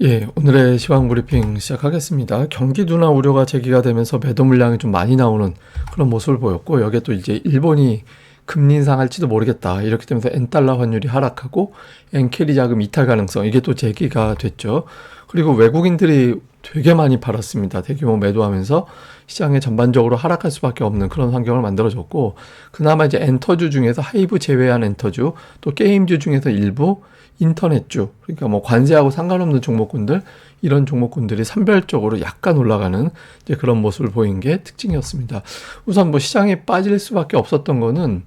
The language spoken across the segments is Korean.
예, 오늘의 시황 브리핑 시작하겠습니다. 경기 둔화 우려가 제기가 되면서 매도 물량이 좀 많이 나오는 그런 모습을 보였고, 여기에 또 이제 일본이 금리 인상할지도 모르겠다. 이렇게 되면서 엔달러 환율이 하락하고, 엔캐리 자금 이탈 가능성, 이게 또 제기가 됐죠. 그리고 외국인들이 되게 많이 팔았습니다. 대규모 매도하면서 시장에 전반적으로 하락할 수밖에 없는 그런 환경을 만들어줬고, 그나마 이제 엔터주 중에서 하이브 제외한 엔터주, 또 게임주 중에서 일부, 인터넷주, 그러니까 뭐 관세하고 상관없는 종목군들, 이런 종목군들이 산별적으로 약간 올라가는 이제 그런 모습을 보인 게 특징이었습니다. 우선 뭐 시장에 빠질 수밖에 없었던 거는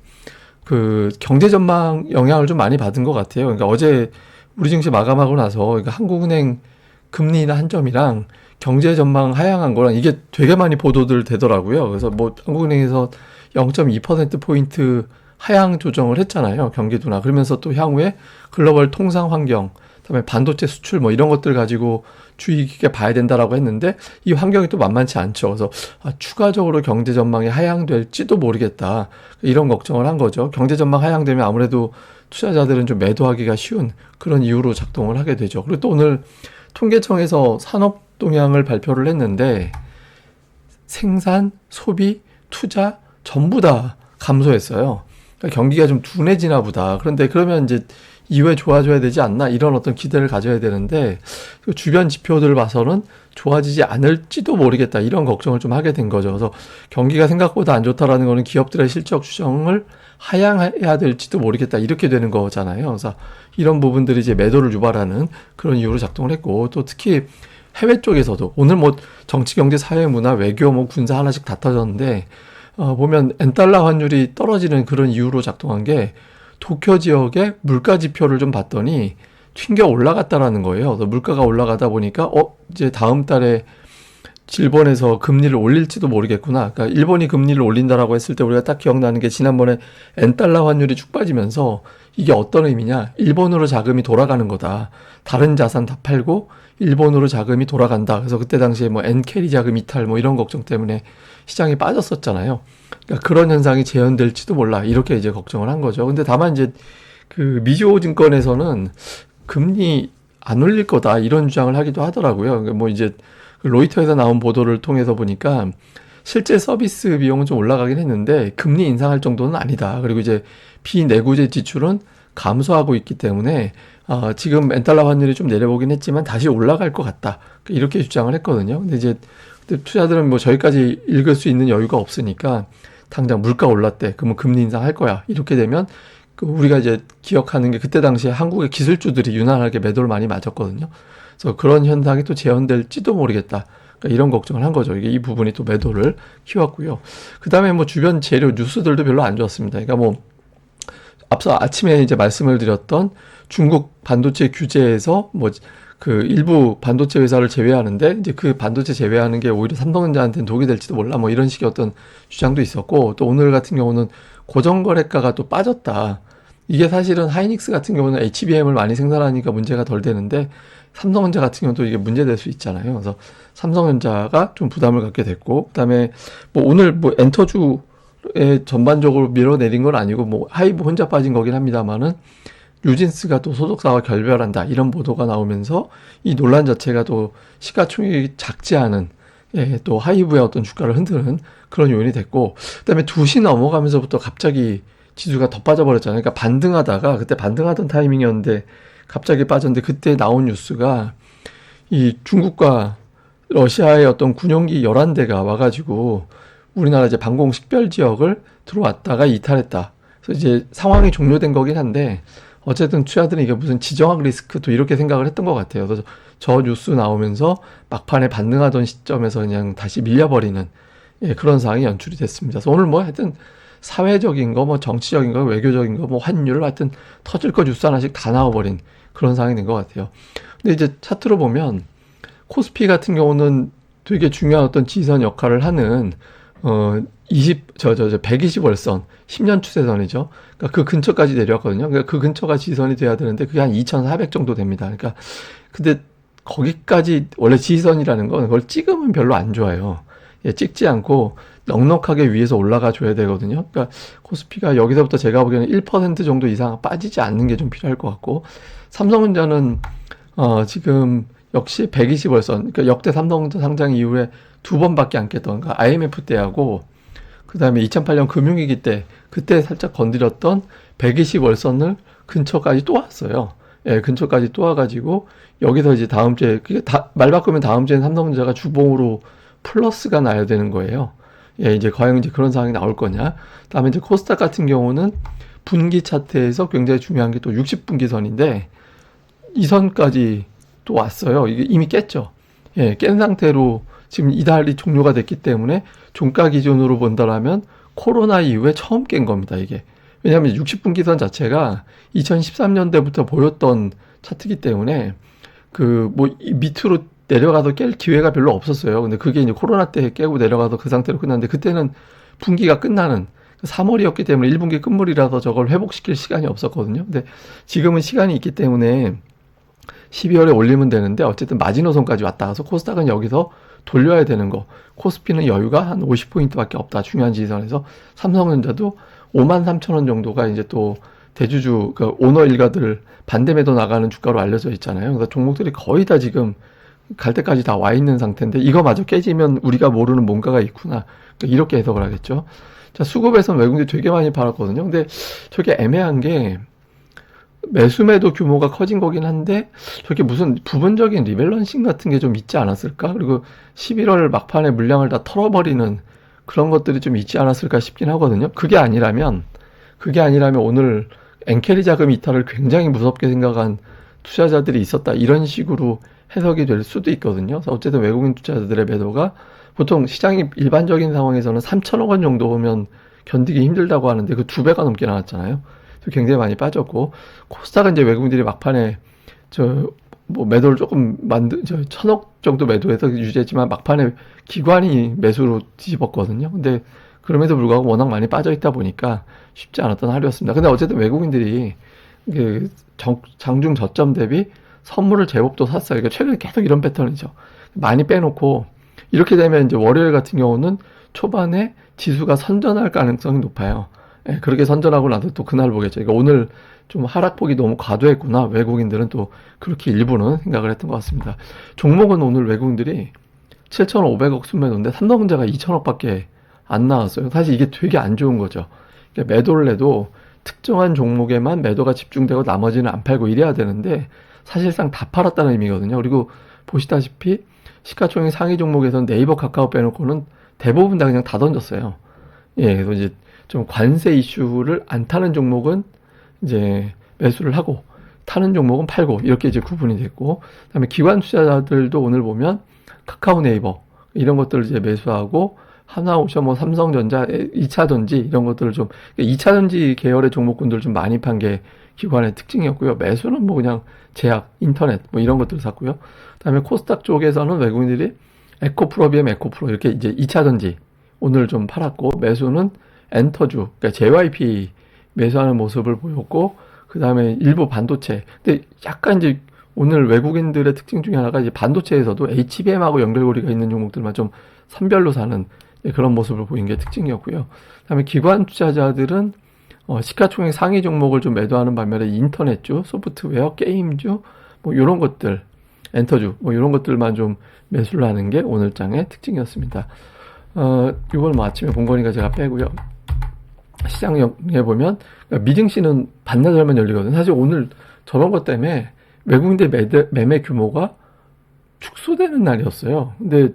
그 경제 전망 영향을 좀 많이 받은 것 같아요. 그러니까 어제 우리 증시 마감하고 나서 그러니까 한국은행 금리 인하 한 점이랑 경제 전망 하향한 거랑 이게 되게 많이 보도들 되더라고요. 그래서 뭐 한국은행에서 0.2% 포인트 하향 조정을 했잖아요. 경기 둔화. 그러면서 또 향후에 글로벌 통상 환경, 그다음에 반도체 수출 뭐 이런 것들 가지고 주의 깊게 봐야 된다라고 했는데 이 환경이 또 만만치 않죠. 그래서 아, 추가적으로 경제 전망이 하향될지도 모르겠다. 이런 걱정을 한 거죠. 경제 전망 하향되면 아무래도 투자자들은 좀 매도하기가 쉬운 그런 이유로 작동을 하게 되죠. 그리고 또 오늘 통계청에서 산업 동향을 발표를 했는데 생산, 소비, 투자 전부 다 감소했어요. 그러니까 경기가 좀 둔해지나 보다. 그런데 그러면 이제 이후에 좋아져야 되지 않나 이런 어떤 기대를 가져야 되는데 그 주변 지표들을 봐서는 좋아지지 않을지도 모르겠다 이런 걱정을 좀 하게 된 거죠. 그래서 경기가 생각보다 안 좋다라는 거는 기업들의 실적 추정을 하향해야 될지도 모르겠다 이렇게 되는 거잖아요. 그래서 이런 부분들이 이제 매도를 유발하는 그런 이유로 작동을 했고 또 특히 해외 쪽에서도 오늘 뭐 정치, 경제, 사회, 문화, 외교, 뭐 군사 하나씩 다 터졌는데 어, 보면 엔달러 환율이 떨어지는 그런 이유로 작동한 게 도쿄 지역의 물가 지표를 좀 봤더니 튕겨 올라갔다라는 거예요. 그래서 물가가 올라가다 보니까 어 이제 다음 달에 일본에서 금리를 올릴지도 모르겠구나. 그러니까 일본이 금리를 올린다라고 했을 때 우리가 딱 기억나는 게 지난번에 엔달러 환율이 쭉 빠지면서 이게 어떤 의미냐? 일본으로 자금이 돌아가는 거다. 다른 자산 다 팔고 일본으로 자금이 돌아간다. 그래서 그때 당시에 뭐 엔캐리 자금 이탈 뭐 이런 걱정 때문에 시장이 빠졌었잖아요. 그러니까 그런 현상이 재현될지도 몰라. 이렇게 이제 걱정을 한 거죠. 근데 다만 이제 그 미주호 증권에서는 금리 안 올릴 거다 이런 주장을 하기도 하더라고요. 그러니까 뭐 이제 그 로이터에서 나온 보도를 통해서 보니까 실제 서비스 비용은 좀 올라가긴 했는데 금리 인상할 정도는 아니다. 그리고 이제 비내구재 지출은 감소하고 있기 때문에 어, 지금 엔달러 환율이 좀 내려보긴 했지만 다시 올라갈 것 같다. 이렇게 주장을 했거든요. 근데 이제 투자들은 뭐 저희까지 읽을 수 있는 여유가 없으니까 당장 물가 올랐대. 그러면 금리 인상할 거야. 이렇게 되면 그 우리가 이제 기억하는 게 그때 당시에 한국의 기술주들이 유난하게 매도를 많이 맞았거든요. 그래서 그런 현상이 또 재현될지도 모르겠다. 그러니까 이런 걱정을 한 거죠. 이게 이 부분이 또 매도를 키웠고요. 그 다음에 뭐 주변 재료 뉴스들도 별로 안 좋았습니다. 그러니까 뭐 앞서 아침에 이제 말씀을 드렸던 중국 반도체 규제에서 뭐 그 일부 반도체 회사를 제외하는데 이제 그 반도체 제외하는 게 오히려 삼성전자한테는 독이 될지도 몰라 뭐 이런 식의 어떤 주장도 있었고 또 오늘 같은 경우는 고정거래가가 또 빠졌다. 이게 사실은 하이닉스 같은 경우는 HBM을 많이 생산하니까 문제가 덜 되는데 삼성전자 같은 경우도 이게 문제될 수 있잖아요. 그래서 삼성전자가 좀 부담을 갖게 됐고 그다음에 뭐 오늘 뭐 엔터주에 전반적으로 밀어내린 건 아니고 뭐 하이브 혼자 빠진 거긴 합니다만은 뉴진스가 또 소속사와 결별한다 이런 보도가 나오면서 이 논란 자체가 또 시가총액이 작지 않은 예, 또 하이브의 어떤 주가를 흔드는 그런 요인이 됐고 그다음에 2시 넘어가면서부터 갑자기 지수가 더 빠져버렸잖아요. 그러니까 반등하다가 그때 반등하던 타이밍이었는데 갑자기 빠졌는데 그때 나온 뉴스가 이 중국과 러시아의 어떤 군용기 11대가 와가지고 우리나라 이제 방공 식별 지역을 들어왔다가 이탈했다. 그래서 이제 상황이 종료된 거긴 한데 어쨌든 투자들은 이게 무슨 지정학 리스크도 이렇게 생각을 했던 것 같아요. 그래서 저 뉴스 나오면서 막판에 반등하던 시점에서 그냥 다시 밀려버리는 예, 그런 상황이 연출이 됐습니다. 그래서 오늘 뭐 하여튼 사회적인 거, 뭐 정치적인 거, 외교적인 거, 뭐 환율 하여튼 터질 거 뉴스 하나씩 다 나와버린 그런 상황이 된 것 같아요. 근데 이제 차트로 보면 코스피 같은 경우는 되게 중요한 어떤 지선 역할을 하는 어 20, 저, 저, 저, 120월선, 10년 추세선이죠. 그러니까 그 근처까지 내려왔거든요. 그러니까 그 근처가 지선이 돼야 되는데 그게 한 2,400 정도 됩니다. 그러니까 근데 거기까지 원래 지선이라는 건 그걸 찍으면 별로 안 좋아요. 예, 찍지 않고 넉넉하게 위에서 올라가 줘야 되거든요. 그러니까 코스피가 여기서부터 제가 보기에는 1% 정도 이상 빠지지 않는 게 좀 필요할 것 같고 삼성전자는 어, 지금 역시 120월선, 그러니까 역대 삼성전자 상장 이후에 두 번밖에 안 깼던, 그러니까 IMF 때하고, 그 다음에 2008년 금융위기 때, 그때 살짝 건드렸던 120월선을 근처까지 또 왔어요. 예, 근처까지 또 와가지고, 여기서 이제 다음 주에, 그게 다, 말 바꾸면 다음 주에는 삼성전자가 주봉으로 플러스가 나야 되는 거예요. 예, 이제 과연 이제 그런 상황이 나올 거냐. 다음에 이제 코스닥 같은 경우는 분기 차트에서 굉장히 중요한 게 또 60분기 선인데, 이 선까지 또 왔어요. 이게 이미 깼죠. 예, 깬 상태로 지금 이달이 종료가 됐기 때문에 종가 기준으로 본다라면 코로나 이후에 처음 깬 겁니다, 이게. 왜냐하면 60분 기 선 자체가 2013년대부터 보였던 차트기 때문에 그 뭐 밑으로 내려가서 깰 기회가 별로 없었어요. 근데 그게 이제 코로나 때 깨고 내려가서 그 상태로 끝났는데 그때는 분기가 끝나는 3월이었기 때문에 1분기 끝물이라서 저걸 회복시킬 시간이 없었거든요. 근데 지금은 시간이 있기 때문에 12월에 올리면 되는데 어쨌든 마지노선까지 왔다 가서 코스닥은 여기서 돌려야 되는 거. 코스피는 여유가 한 50포인트밖에 없다. 중요한 지지선에서 삼성전자도 5만 3천 원 정도가 이제 또 대주주 그 오너 일가들 반대 매도 나가는 주가로 알려져 있잖아요. 그래서 종목들이 거의 다 지금 갈 때까지 다 와 있는 상태인데 이거마저 깨지면 우리가 모르는 뭔가가 있구나. 그러니까 이렇게 해석을 하겠죠. 자, 수급에선 외국인들이 되게 많이 팔았거든요. 근데 저게 애매한 게 매수매도 규모가 커진 거긴 한데 저게 무슨 부분적인 리밸런싱 같은 게 좀 있지 않았을까? 그리고 11월 막판에 물량을 다 털어버리는 그런 것들이 좀 있지 않았을까 싶긴 하거든요. 그게 아니라면 그게 아니라면 오늘 엔캐리 자금 이탈을 굉장히 무섭게 생각한 투자자들이 있었다 이런 식으로 해석이 될 수도 있거든요. 그래서 어쨌든 외국인 투자자들의 매도가 보통 시장이 일반적인 상황에서는 3천억 원 정도 오면 견디기 힘들다고 하는데 그 두 배가 넘게 나왔잖아요. 그래서 굉장히 많이 빠졌고 코스닥은 이제 외국인들이 막판에 저 뭐 매도를 조금 만들 저 천억 정도 매도해서 유지했지만 막판에 기관이 매수로 뒤집었거든요. 근데 그럼에도 불구하고 워낙 많이 빠져 있다 보니까 쉽지 않았던 하루였습니다. 근데 어쨌든 외국인들이 그 정, 장중 저점 대비 선물을 제법 또 샀어요. 그러니까 최근에 계속 이런 패턴이죠. 많이 빼놓고 이렇게 되면 이제 월요일 같은 경우는 초반에 지수가 선전할 가능성이 높아요. 예, 그렇게 선전하고 나서 또 그날 보겠죠. 그러니까 오늘 좀 하락폭이 너무 과도했구나. 외국인들은 또 그렇게 일부는 생각을 했던 것 같습니다. 종목은 오늘 외국인들이 7,500억 순매도인데 삼성전자가 2,000억밖에 안 나왔어요. 사실 이게 되게 안 좋은 거죠. 그러니까 매도를 해도 특정한 종목에만 매도가 집중되고 나머지는 안 팔고 이래야 되는데 사실상 다 팔았다는 의미거든요. 그리고 보시다시피 시가총액 상위 종목에서는 네이버 카카오 빼놓고는 대부분 다 그냥 다 던졌어요. 예, 그래서 이제 좀 관세 이슈를 안 타는 종목은 이제 매수를 하고 타는 종목은 팔고 이렇게 이제 구분이 됐고 그다음에 기관 투자자들도 오늘 보면 카카오 네이버 이런 것들을 이제 매수하고 하나오션 뭐 삼성전자 2차 전지 이런 것들을 좀 2차 전지 계열의 종목군들을 좀 많이 판 게 기관의 특징이었고요. 매수는 뭐 그냥 제약, 인터넷 뭐 이런 것들을 샀고요. 그다음에 코스닥 쪽에서는 외국인들이 에코프로 비엠 에코프로 이렇게 이제 2차 전지 오늘 좀 팔았고 매수는 엔터주 그러니까 JYP 매수하는 모습을 보였고 그 다음에 일부 반도체 근데 약간 이제 오늘 외국인들의 특징 중에 하나가 이제 반도체에서도 HBM하고 연결고리가 있는 종목들만 좀 선별로 사는 그런 모습을 보인 게 특징이었고요. 그다음에 기관 투자자들은 어, 시가총액 상위 종목을 좀 매도하는 반면에 인터넷주, 소프트웨어, 게임주 뭐 이런 것들, 엔터주 뭐 이런 것들만 좀 매수를 하는 게 오늘 장의 특징이었습니다. 어, 이걸 뭐 아침에 본 거니까 제가 빼고요. 시장에 보면 그러니까 미증시는 반나절만 열리거든요. 사실 오늘 저런 것 때문에 외국인들 매매 규모가 축소되는 날이었어요. 근데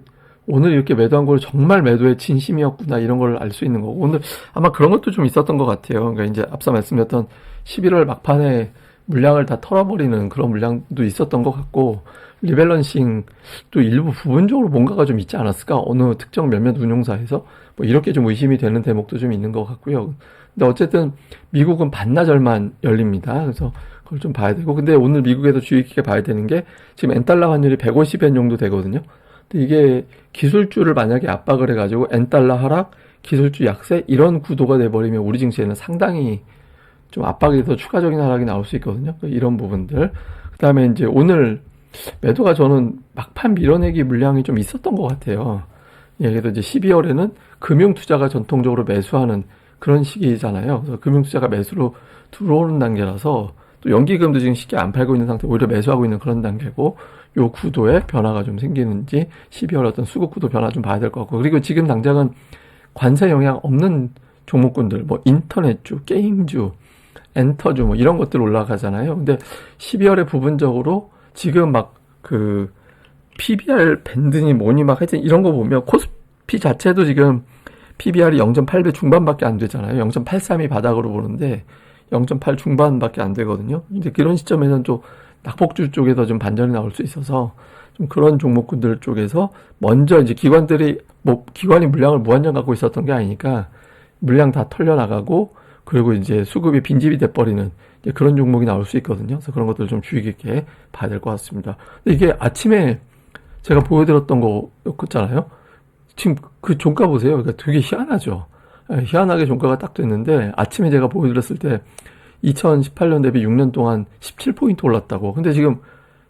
오늘 이렇게 매도한 걸 정말 매도의 진심이었구나 이런 걸 알 수 있는 거고 오늘 아마 그런 것도 좀 있었던 것 같아요. 그러니까 이제 앞서 말씀드렸던 11월 막판에 물량을 다 털어버리는 그런 물량도 있었던 것 같고 리밸런싱 또 일부 부분적으로 뭔가가 좀 있지 않았을까 어느 특정 몇몇 운용사에서 뭐 이렇게 좀 의심이 되는 대목도 좀 있는 것 같고요. 근데 어쨌든 미국은 반나절만 열립니다. 그래서 그걸 좀 봐야 되고 근데 오늘 미국에서 주의 깊게 봐야 되는 게 지금 엔달러 환율이 150엔 정도 되거든요. 근데 이게 기술주를 만약에 압박을 해가지고 엔달러 하락, 기술주 약세 이런 구도가 돼버리면 우리 증시에는 상당히 좀 압박이 더 추가적인 하락이 나올 수 있거든요. 이런 부분들. 그 다음에 이제 오늘 매도가 저는 막판 밀어내기 물량이 좀 있었던 것 같아요. 예, 그래서 이제 12월에는 금융 투자가 전통적으로 매수하는 그런 시기잖아요. 그래서 금융 투자가 매수로 들어오는 단계라서 또 연기금도 지금 쉽게 안 팔고 있는 상태, 오히려 매수하고 있는 그런 단계고, 요 구도에 변화가 좀 생기는지 12월 어떤 수급 구도 변화 좀 봐야 될 것 같고 그리고 지금 당장은 관세 영향 없는 종목군들 뭐 인터넷주, 게임주, 엔터주 뭐 이런 것들 올라가잖아요. 근데 12월에 부분적으로 지금 막 그 PBR 밴드니 뭐니 막 하여튼 이런 거 보면 코스피 자체도 지금 PBR이 0.8배 중반밖에 안 되잖아요. 0.83이 바닥으로 보는데 0.8 중반밖에 안 되거든요. 이제 그런 시점에서는 좀 낙폭주 쪽에서 좀 반전이 나올 수 있어서 좀 그런 종목군들 쪽에서 먼저 이제 기관들이 뭐 기관이 물량을 무한정 갖고 있었던 게 아니니까 물량 다 털려 나가고 그리고 이제 수급이 빈집이 돼버리는 그런 종목이 나올 수 있거든요. 그래서 그런 것들을 좀 주의 깊게 봐야 될 것 같습니다. 근데 이게 아침에 제가 보여드렸던 거였잖아요. 지금 그 종가 보세요. 그러니까 되게 희한하죠. 예, 희한하게 종가가 딱 됐는데 아침에 제가 보여드렸을 때 2018년 대비 6년 동안 17포인트 올랐다고. 근데 지금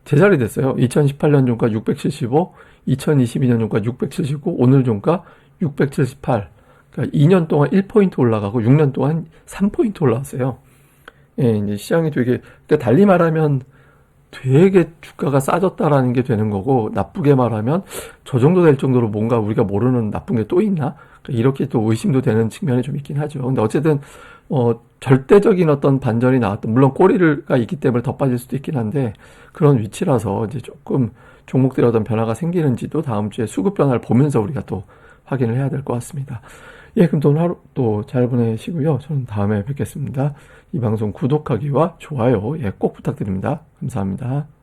제자리 됐어요. 2018년 종가 675, 2022년 종가 679, 오늘 종가 678. 그러니까 2년 동안 1포인트 올라가고 6년 동안 3포인트 올라왔어요. 예, 이제 시장이 되게, 그러니까 달리 말하면 되게 주가가 싸졌다라는 게 되는 거고, 나쁘게 말하면 저 정도 될 정도로 뭔가 우리가 모르는 나쁜 게 또 있나? 이렇게 또 의심도 되는 측면이 좀 있긴 하죠. 근데 어쨌든, 어, 절대적인 어떤 반전이 나왔던, 물론 꼬리가 있기 때문에 더 빠질 수도 있긴 한데, 그런 위치라서 이제 조금 종목들의 어떤 변화가 생기는지도 다음 주에 수급 변화를 보면서 우리가 또 확인을 해야 될 것 같습니다. 예, 그럼 또 오늘 하루 또 잘 보내시고요. 저는 다음에 뵙겠습니다. 이 방송 구독하기와 좋아요, 예, 꼭 부탁드립니다. 감사합니다.